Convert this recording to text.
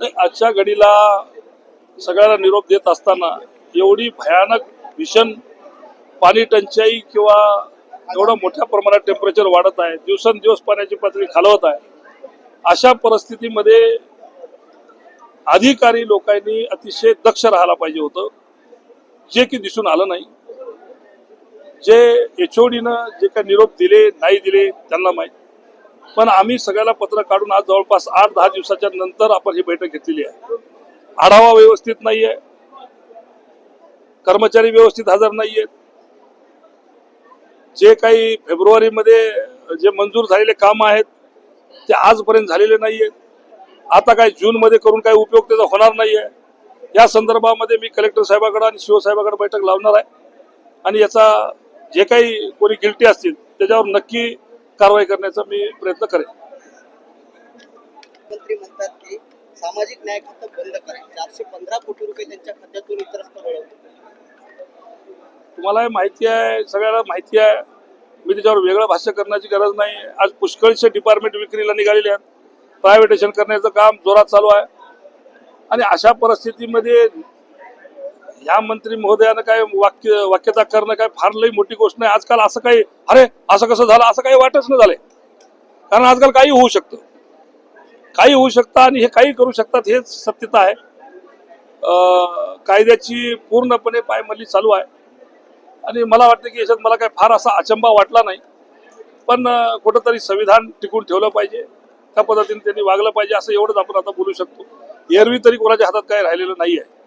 नाही, आजच्या घडीला सगळ्याला निरोप देत असताना एवढी भयानक भीषण पाणी टंचाई किंवा एवढं मोठ्या प्रमाणात टेम्परेचर वाढत आहे दिवसेंदिवस पाण्याची पातळी खालवत आहे अशा परिस्थितीमध्ये अधिकारी लोकांनी अतिशय दक्ष राहायला पाहिजे होतं. जे की दिसून आलं नाही. जे एच जे काही निरोप दिले नाही दिले त्यांना माहीत पण आम्ही सगळ्याला पत्र काढून आज जवळपास आठ दहा दिवसाच्या नंतर आपण ही बैठक घेतलेली आहे. आढावा व्यवस्थित नाहीये. कर्मचारी व्यवस्थित हजर नाहीयेत. जे काही फेब्रुवारीमध्ये जे मंजूर झालेले काम आहेत ते आजपर्यंत झालेले नाहीयेत. आता काय जूनमध्ये करून काही उपयोग त्याचा होणार नाहीये. या संदर्भामध्ये मी कलेक्टर साहेबाकडे आणि शिवसाहेबाकडे बैठक लावणार आहे. आणि याचा जे काही कोणी गिल्टी असतील त्याच्यावर नक्की कारवाई करण्याचा मी प्रयत्न करेन. मंत्री म्हणतात की सामाजिक न्याय खातं बंद करा. चारशे पंधरा कोटी रुपये त्यांच्या खात्यातून वळवले तुम्हाला हे माहिती आहे सगळ्याला माहिती आहे. मी त्याच्यावर वेगळं भाष्य करण्याची गरज नाही. आज पुष्कळशे डिपार्टमेंट विक्रीला निघालेले आहेत. प्रायव्हेटेशन करण्याचं काम जोरात चालू आहे. आणि अशा परिस्थितीमध्ये ह्या मंत्री महोदयानं काय वाक्य वाक्यता करणं काय फार लई मोठी गोष्ट नाही. आजकाल असं काही अरे असं कसं झालं? असं काही वाटच नाही झालंय. कारण आजकाल काही होऊ शकतं. काही होऊ शकतं आणि हे काही करू शकतात हेच सत्यता आहे. कायद्याची पूर्णपणे पायमल्ली चालू आहे. आणि मला वाटतं की याच्यात मला काय फार असा अचंबा वाटला नाही. पण कुठंतरी संविधान टिकून ठेवलं पाहिजे. त्या पद्धतीने त्यांनी वागलं पाहिजे असं एवढंच आपण आता बोलू शकतो. एरवी तरी कोणाच्या हातात काय राहिलेलं नाही आहे